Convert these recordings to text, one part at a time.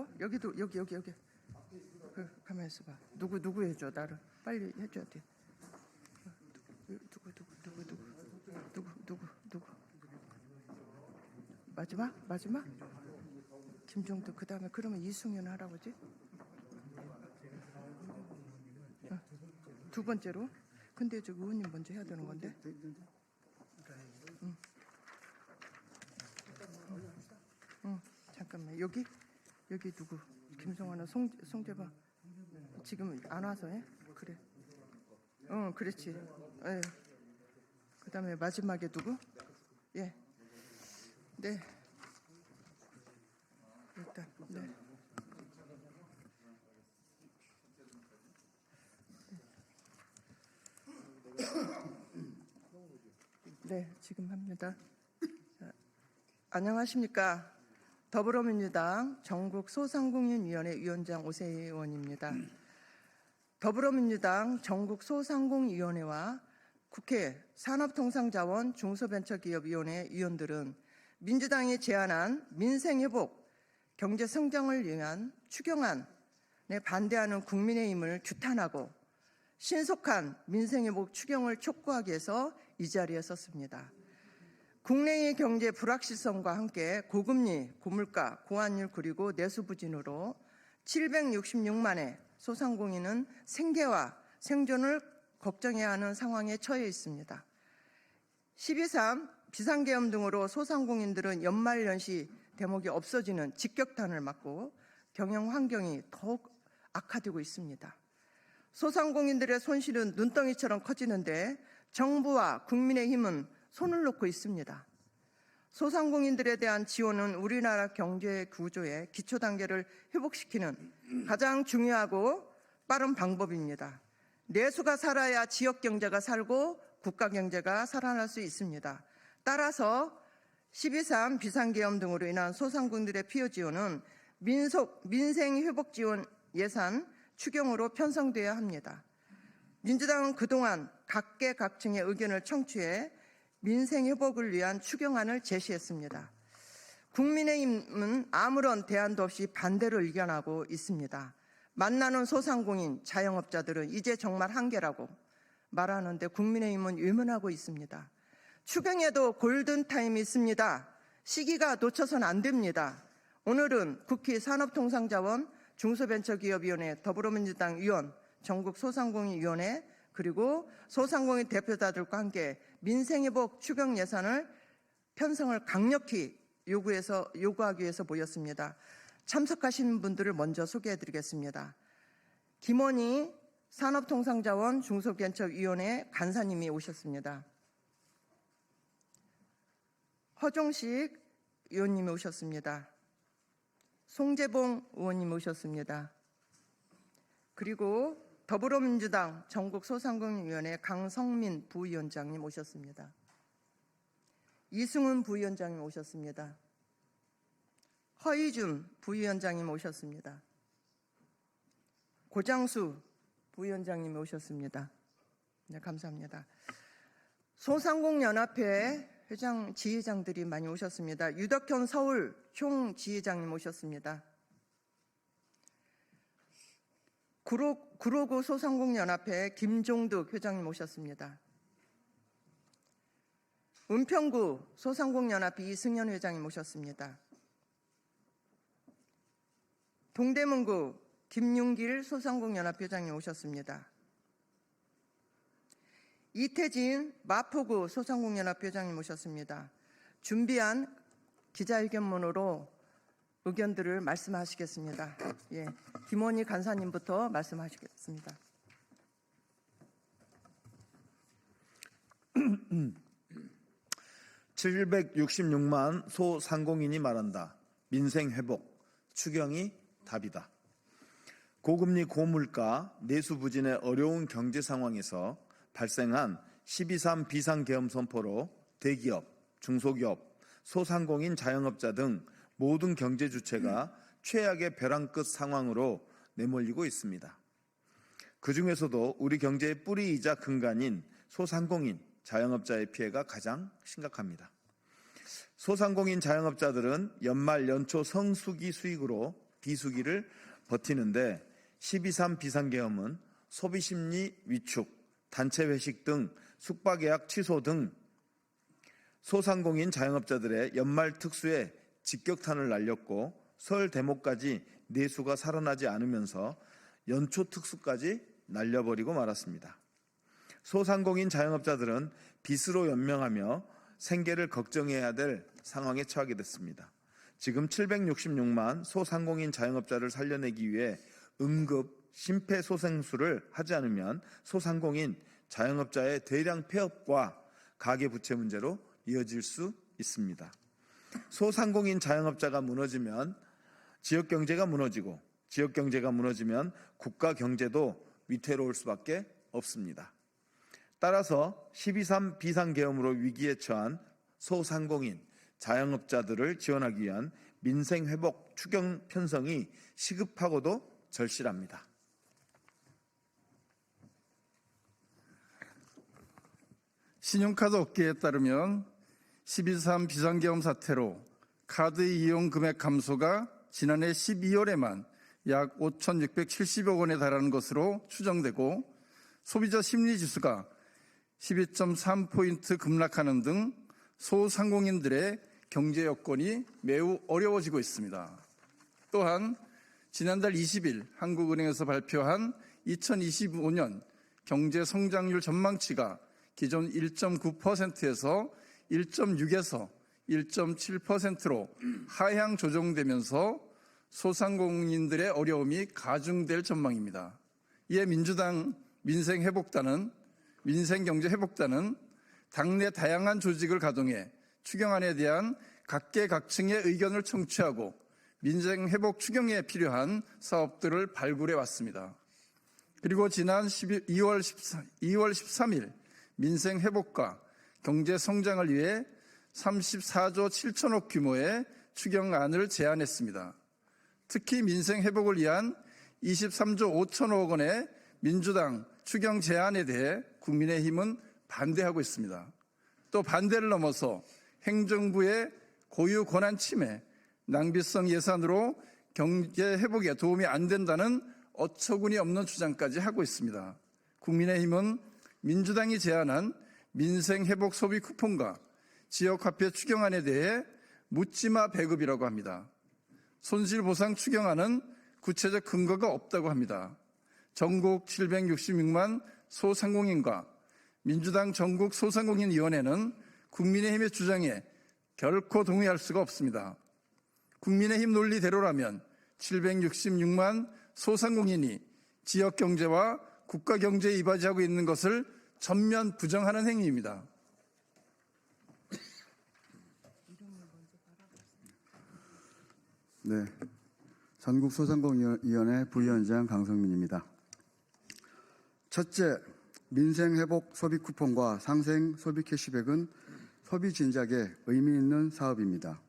여보 여기도 여기 여기 여기. 그 가만 있어봐. 누구 누구 해줘? 나를. 빨리 해줘야 돼. 어, 누구 누구 누구 누구? 누구 누구 누구? 마지막? 마지막? 김종도 그 다음에 그러면 이승윤 할아버지? 어, 두 번째로? 근데 저 의원님 먼저 해야 되는 건데? 응. 응, 잠깐만. 여기 여기 누구 김성환은 송 송재범 지금 안 와서 해 그래 응 그렇지 예 그 다음에 마지막에 누구 예 네. 일단 네. 네, 지금 합니다. 자, 안녕하십니까. 더불어민주당 전국 소상공인위원회 위원장 오세희 의원입니다. 더불어민주당 전국 소상공위원회와 국회 산업통상자원 중소벤처기업위원회 위원들은 민주당이 제안한 민생회복, 경제성장을 위한 추경안에 반대하는 국민의힘을 규탄하고 신속한 민생회복 추경을 촉구하기 위해서 이 자리에 섰습니다. 국내의 경제 불확실성과 함께 고금리, 고물가, 고환율 그리고 내수 부진으로 766만의 소상공인은 생계와 생존을 걱정해야 하는 상황에 처해 있습니다. 12.3 비상계엄 등으로 소상공인들은 연말연시 대목이 없어지는 직격탄을 맞고 경영 환경이 더욱 악화되고 있습니다. 소상공인들의 손실은 눈덩이처럼 커지는데 정부와 국민의힘은 손을 놓고 있습니다. 소상공인들에 대한 지원은 우리나라 경제 구조의 기초 단계를 회복시키는 가장 중요하고 빠른 방법입니다. 내수가 살아야 지역 경제가 살고 국가 경제가 살아날 수 있습니다. 따라서 12.3 비상계엄 등으로 인한 소상공인들의 피해 지원은 민속, 민생 회복 지원 예산 추경으로 편성돼야 합니다. 민주당은 그동안 각계각층의 의견을 청취해 민생 회복을 위한 추경안을 제시했습니다. 국민의힘은 아무런 대안도 없이 반대를 의견하고 있습니다. 만나는 소상공인, 자영업자들은 이제 정말 한계라고 말하는데 국민의힘은 외면하고 있습니다. 추경에도 골든타임이 있습니다. 시기가 놓쳐선 안 됩니다. 오늘은 국회 산업통상자원 중소벤처기업위원회 더불어민주당 위원 전국소상공인위원회 그리고 소상공인 대표자들과 함께 민생회복 추경 예산을 편성을 강력히 요구해서 요구하기 위해서 모였습니다. 참석하신 분들을 먼저 소개해 드리겠습니다. 김원희 산업통상자원 중소벤처위원회 간사님이 오셨습니다. 허종식 의원님이 오셨습니다. 송재봉 의원님 오셨습니다. 그리고 더불어민주당 전국 소상공인위원회 강성민 부위원장님 오셨습니다. 이승훈 부위원장님 오셨습니다. 허이준 부위원장님 오셨습니다. 고장수 부위원장님 오셨습니다. 네, 감사합니다. 소상공연합회 회장, 지회장들이 많이 오셨습니다. 유덕현 서울 총지회장님 오셨습니다. 구로, 구로구 소상공연합회 김종득 회장님 오셨습니다. 은평구 소상공연합회 이승현 회장님 오셨습니다. 동대문구 김윤길 소상공연합회 회장님 오셨습니다. 이태진 마포구 소상공연합회 회장님 오셨습니다. 준비한 기자회견문으로 의견들을 말씀하시겠습니다. 예, 김원희 간사님부터 말씀하시겠습니다. (766만) 소 상공인이 말한다. 민생 회복 추경이 답이다. 고금리 고물가 내수 부진의 어려운 경제 상황에서 발생한 12.3 비상계엄 선포로 대기업, 중소기업, 소상공인 자영업자 등 모든 경제 주체가 최악의 벼랑 끝 상황으로 내몰리고 있습니다. 그 중에서도 우리 경제의 뿌리이자 근간인 소상공인, 자영업자의 피해가 가장 심각합니다. 소상공인 자영업자들은 연말 연초 성수기 수익으로 비수기를 버티는데 12.3 비상계엄은 소비심리 위축, 단체 회식 등 숙박예약 취소 등 소상공인 자영업자들의 연말 특수에 직격탄을 날렸고 설 대목까지 내수가 살아나지 않으면서 연초 특수까지 날려버리고 말았습니다. 소상공인 자영업자들은 빚으로 연명하며 생계를 걱정해야 될 상황에 처하게 됐습니다. 지금 766만 소상공인 자영업자를 살려내기 위해 응급 심폐소생술을 하지 않으면 소상공인 자영업자의 대량 폐업과 가계부채 문제로 이어질 수 있습니다. 소상공인 자영업자가 무너지면 지역 경제가 무너지고 지역 경제가 무너지면 국가 경제도 위태로울 수밖에 없습니다. 따라서 12.3 비상계엄으로 위기에 처한 소상공인 자영업자들을 지원하기 위한 민생회복 추경 편성이 시급하고도 절실합니다. 신용카드 업계에 따르면 12.3 비상계엄 사태로 카드 이용 금액 감소가 지난해 12월에만 약 5,670억 원에 달하는 것으로 추정되고 소비자 심리 지수가 12.3포인트 급락하는 등 소상공인들의 경제 여건이 매우 어려워지고 있습니다. 또한 지난달 20일 한국은행에서 발표한 2025년 경제 성장률 전망치가 기존 1.9%에서 1.6에서 1.7%로 하향 조정되면서 소상공인들의 어려움이 가중될 전망입니다. 이에 민주당 민생회복단은 민생경제회복단은 당내 다양한 조직을 가동해 추경안에 대한 각계각층의 의견을 청취하고 민생회복 추경에 필요한 사업들을 발굴해 왔습니다. 그리고 지난 2월 14, 2월 13일 민생회복과 경제 성장을 위해 34조 7천억 규모의 추경안을 제안했습니다. 특히 민생 회복을 위한 23조 5천억 원의 민주당 추경 제안에 대해 국민의힘은 반대하고 있습니다. 또 반대를 넘어서 행정부의 고유 권한 침해, 낭비성 예산으로 경제 회복에 도움이 안 된다는 어처구니 없는 주장까지 하고 있습니다. 국민의힘은 민주당이 제안한 민생 회복 소비 쿠폰과 지역 화폐 추경안에 대해 묻지마 배급이라고 합니다. 손실 보상 추경안은 구체적 근거가 없다고 합니다. 전국 766만 소상공인과 민주당 전국 소상공인 위원회는 국민의힘의 주장에 결코 동의할 수가 없습니다. 국민의힘 논리대로라면 766만 소상공인이 지역 경제와 국가 경제에 이바지하고 있는 것을 전면 부정하는 행위입니다. 네. 전국소상공인위원회 부위원장 강성민입니다. 첫째, 민생회복 소비 쿠폰과 상생 소비 캐시백은 소비 진작에 의미 있는 사업입니다.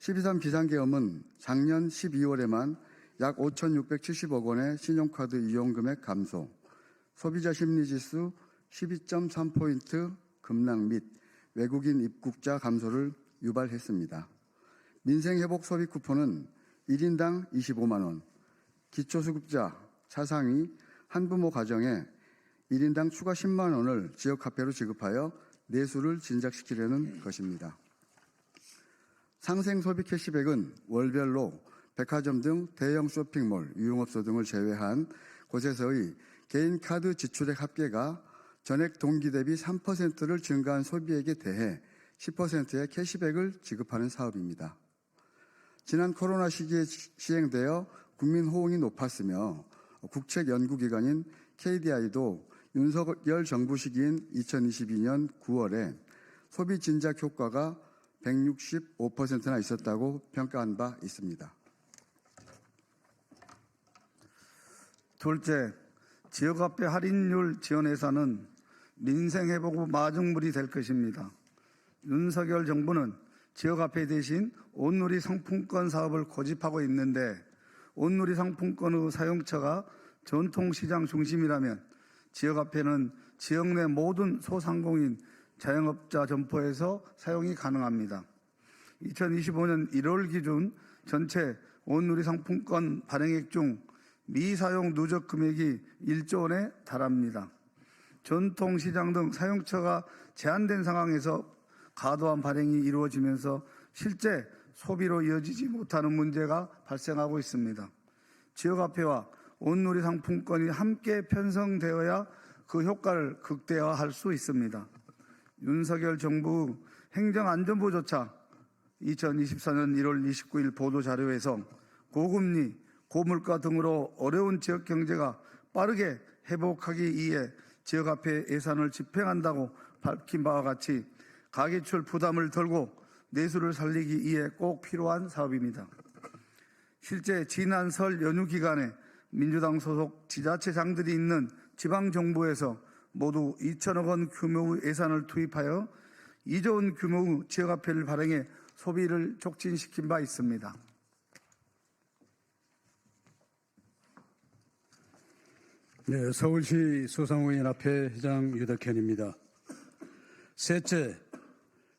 12.3 비상계엄은 작년 12월에만 약 5,670억 원의 신용카드 이용 금액 감소, 소비자 심리지수 12.3포인트 급락 및 외국인 입국자 감소를 유발했습니다. 민생회복 소비 쿠폰은 1인당 25만 원, 기초수급자, 차상위, 한부모 가정에 1인당 추가 10만 원을 지역화폐로 지급하여 내수를 진작시키려는 것입니다. 상생 소비 캐시백은 월별로 백화점 등 대형 쇼핑몰, 유흥업소 등을 제외한 곳에서의 개인 카드 지출액 합계가 전액 동기 대비 3%를 증가한 소비액에 대해 10%의 캐시백을 지급하는 사업입니다. 지난 코로나 시기에 시행되어 국민 호응이 높았으며 국책 연구기관인 KDI도 윤석열 정부 시기인 2022년 9월에 소비 진작 효과가 165%나 있었다고 평가한 바 있습니다. 둘째, 지역화폐 할인율 지원 예산은 민생 회복 후 마중물이 될 것입니다. 윤석열 정부는 지역화폐 대신 온누리 상품권 사업을 고집하고 있는데 온누리 상품권의 사용처가 전통시장 중심이라면 지역화폐는 지역 내 모든 소상공인 자영업자 점포에서 사용이 가능합니다. 2025년 1월 기준 전체 온누리 상품권 발행액 중 미사용 누적 금액이 1조 원에 달합니다. 전통시장 등 사용처가 제한된 상황에서 과도한 발행이 이루어지면서 실제 소비로 이어지지 못하는 문제가 발생하고 있습니다. 지역화폐와 온누리 상품권이 함께 편성되어야 그 효과를 극대화할 수 있습니다. 윤석열 정부 행정안전부조차 2024년 1월 29일 보도자료에서 고금리, 고물가 등으로 어려운 지역 경제가 빠르게 회복하기 위해 지역화폐 예산을 집행한다고 밝힌 바와 같이 가계출 부담을 덜고 내수를 살리기 위해 꼭 필요한 사업입니다. 실제 지난 설 연휴 기간에 민주당 소속 지자체장들이 있는 지방정부에서 모두 2천억 원 규모의 예산을 투입하여 2조 원 규모의 지역화폐를 발행해 소비를 촉진시킨 바 있습니다. 네, 서울시 소상공인협회 회장 유덕현입니다. 셋째,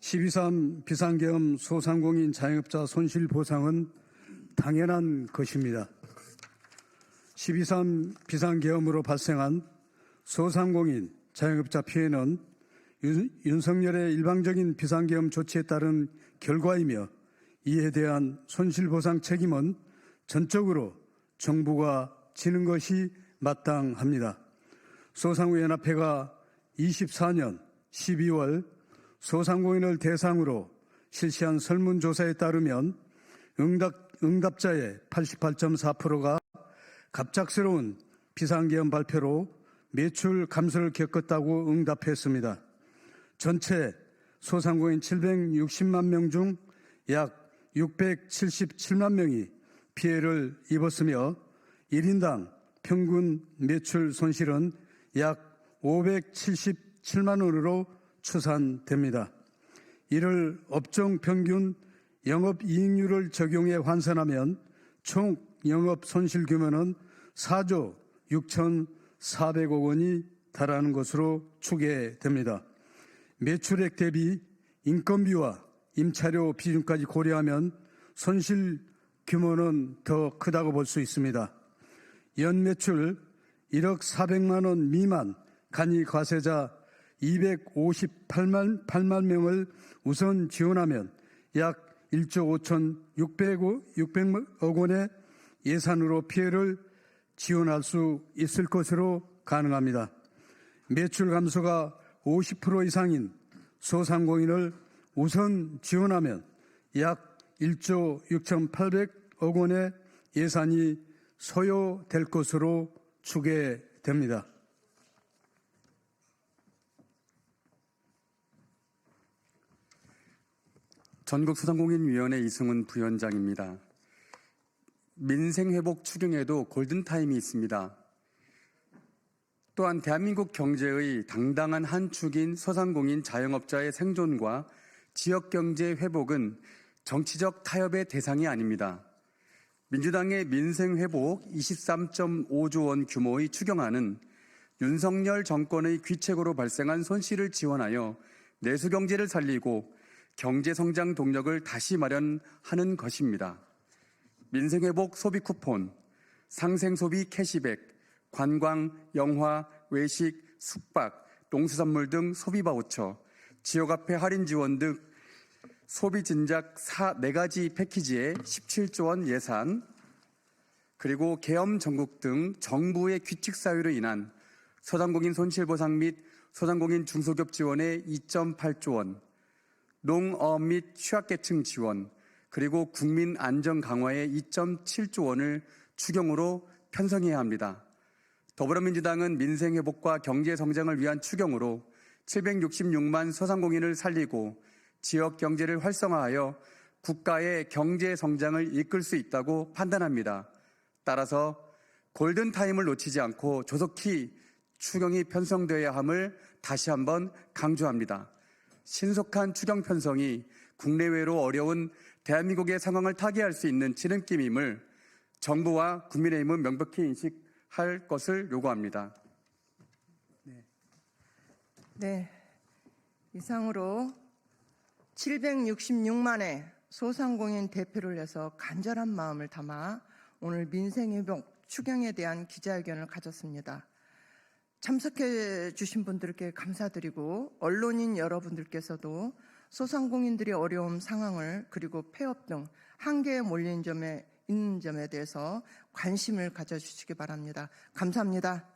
12.3 비상계엄 소상공인 자영업자 손실 보상은 당연한 것입니다. 12.3 비상계엄으로 발생한 소상공인 자영업자 피해는 윤, 윤석열의 일방적인 비상계엄 조치에 따른 결과이며 이에 대한 손실보상 책임은 전적으로 정부가 지는 것이 마땅합니다. 소상공인연합회가 24년 12월 소상공인을 대상으로 실시한 설문조사에 따르면 응답, 응답자의 88.4%가 갑작스러운 비상계엄 발표로 매출 감소를 겪었다고 응답했습니다. 전체 소상공인 760만 명 중 약 677만 명이 피해를 입었으며 1인당 평균 매출 손실은 약 577만 원으로 추산됩니다. 이를 업종 평균 영업 이익률을 적용해 환산하면 총 영업 손실 규모는 4조 6,400억 원이 달하는 것으로 추계됩니다. 매출액 대비 인건비와 임차료 비중까지 고려하면 손실 규모는 더 크다고 볼 수 있습니다. 연 매출 1억 400만 원 미만 간이 과세자 258만 8만 명을 우선 지원하면 약 1조 5,600억 600억 원의 예산으로 피해를 지원할 수 있을 것으로 가능합니다. 매출 감소가 50% 이상인 소상공인을 우선 지원하면 약 1조 6,800억 원의 예산이 소요될 것으로 추계됩니다. 전국소상공인위원회 이승훈 부위원장입니다. 민생회복 추경에도 골든타임이 있습니다. 또한 대한민국 경제의 당당한 한 축인 소상공인 자영업자의 생존과 지역경제 회복은 정치적 타협의 대상이 아닙니다. 민주당의 민생 회복 23.5조 원 규모의 추경안은 윤석열 정권의 귀책으로 발생한 손실을 지원하여 내수 경제를 살리고 경제 성장 동력을 다시 마련하는 것입니다. 민생 회복 소비 쿠폰, 상생 소비 캐시백, 관광, 영화, 외식, 숙박, 농수산물 등 소비 바우처, 지역 화폐 할인 지원 등 소비 진작 4, 4가지 패키지에 17조 원 예산, 그리고 계엄 전국 등 정부의 규칙 사유로 인한 소상공인 손실보상 및 소상공인 중소기업 지원에 2.8조 원, 농업 및 취약계층 지원, 그리고 국민 안전 강화에 2.7조 원을 추경으로 편성해야 합니다. 더불어민주당은 민생 회복과 경제 성장을 위한 추경으로 766만 소상공인을 살리고 지역 경제를 활성화하여 국가의 경제 성장을 이끌 수 있다고 판단합니다. 따라서 골든 타임을 놓치지 않고 조속히 추경이 편성되어야 함을 다시 한번 강조합니다. 신속한 추경 편성이 국내외로 어려운 대한민국의 상황을 타개할 수 있는 지름길임을 정부와 국민의힘은 명백히 인식할 것을 요구합니다. 네. 이상으로 766만의 소상공인 대표를 해서 간절한 마음을 담아 오늘 민생회복 추경에 대한 기자회견을 가졌습니다. 참석해 주신 분들께 감사드리고 언론인 여러분들께서도 소상공인들의 어려움 상황을 그리고 폐업 등 한계에 몰린 점에 있는 점에 대해서 관심을 가져주시기 바랍니다. 감사합니다.